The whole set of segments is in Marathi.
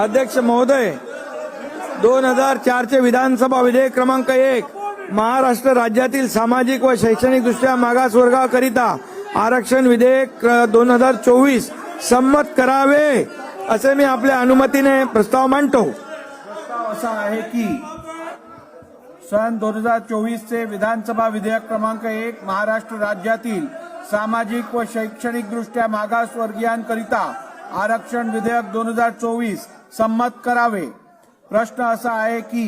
अध्यक्ष महोदय दोन हजार चारचे विधानसभा विधेयक क्रमांक एक महाराष्ट्र राज्यातील सामाजिक व शैक्षणिक दृष्ट्या मागास वर्गाकरिता आरक्षण विधेयक दोन हजार चोवीस संमत करावे असे मी आपल्या अनुमतीने प्रस्ताव मांडतो. प्रस्ताव असा आहे की सन दोन हजार चोवीसचे विधानसभा विधेयक क्रमांक एक महाराष्ट्र राज्यातील सामाजिक व शैक्षणिक दृष्ट्या मागासवर्गीयांकरिता आरक्षण विधेयक दोन हजार चोवीस संमत करावे. प्रश्न असा आहे की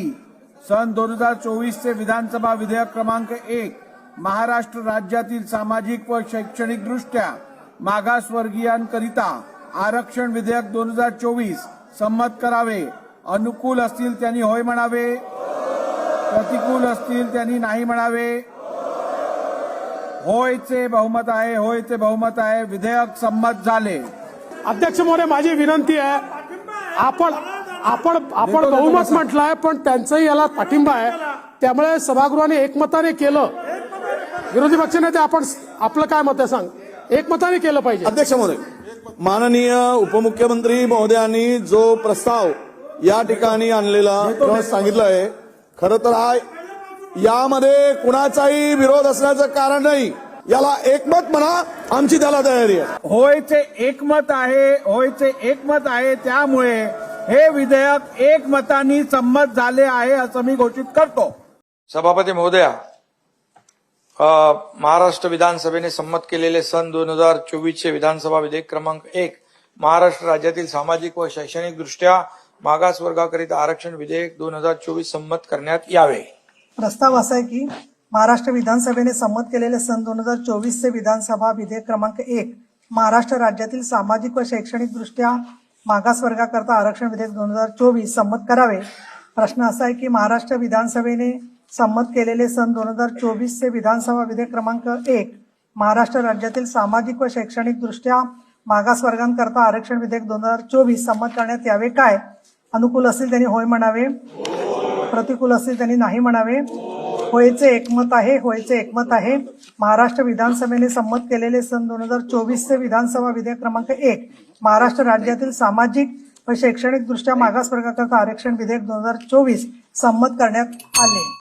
सन दोन हजार चोवीसचे विधानसभा विधेयक क्रमांक एक महाराष्ट्र राज्यातील सामाजिक व शैक्षणिक दृष्ट्या मागासवर्गीयांकरिता आरक्षण विधेयक दोन हजार चोवीस संमत करावे. अनुकूल असतील त्यांनी होय म्हणावे. प्रतिकूल असतील त्यांनी नाही म्हणावे. होयचे बहुमत आहे होयचे बहुमत आहे विधेयक संमत झाले. अध्यक्ष महोदय माझी विनंती आहे आपण आपण आपण बहुमत म्हटलंय पण त्यांचंही याला पाठिंबा आहे. त्यामुळे सभागृहाने एकमताने केलं. विरोधी पक्षनेते आपण आपलं काय मत आहे सांग? एकमताने केलं पाहिजे. अध्यक्ष महोदय माननीय उपमुख्यमंत्री महोदयांनी जो प्रस्ताव या ठिकाणी आणलेला किंवा सांगितलं आहे खरं तर हा यामध्ये कुणाचाही विरोध असण्याचं कारण नाही. याला एकमत म्हणा आमची त्याला तयारी आहे. होयचे एकमत आहे होयचे एकमत आहे त्यामुळे हे विधेयक एकमताने संमत झाले आहे असं मी घोषित करतो. सभापती महोदया अ, महाराष्ट्र विधानसभेने संमत केलेले सन दोन हजार चोवीसचे विधानसभा विधेयक क्रमांक एक महाराष्ट्र राज्यातील सामाजिक व शैक्षणिक दृष्ट्या मागास वर्गाकरिता आरक्षण विधेयक दोन हजार चोवीस संमत करण्यात यावे. प्रस्ताव असा आहे की महाराष्ट्र विधानसभेने संमत केलेले सन दोन हजार चोवीसचे विधानसभा विधेयक क्रमांक एक महाराष्ट्र राज्यातील सामाजिक व शैक्षणिक दृष्ट्या मागासवर्गाकरता आरक्षण विधेयक दोन हजार चोवीस संमत करावे. प्रश्न असा आहे की महाराष्ट्र विधानसभेने संमत केलेले सन दोन हजार चोवीसचे विधानसभा विधेयक क्रमांक एक महाराष्ट्र राज्यातील सामाजिक व शैक्षणिक दृष्ट्या मागासवर्गांकरता आरक्षण विधेयक दोन हजार चोवीस संमत करण्यात यावे काय? अनुकूल असतील त्यांनी होय म्हणावे. प्रतिकूल असतील त्यांनी नाही म्हणावे. होयचे एकमत आहे होयचे एकमत आहे. महाराष्ट्र विधानसभेने संमत केलेले सन दोन हजार चोवीसचे विधानसभा विधेयक क्रमांक एक महाराष्ट्र राज्यातील सामाजिक व शैक्षणिकदृष्ट्या मागासवर्गाकरता आरक्षण विधेयक दोन हजार चोवीस संमत करण्यात आले.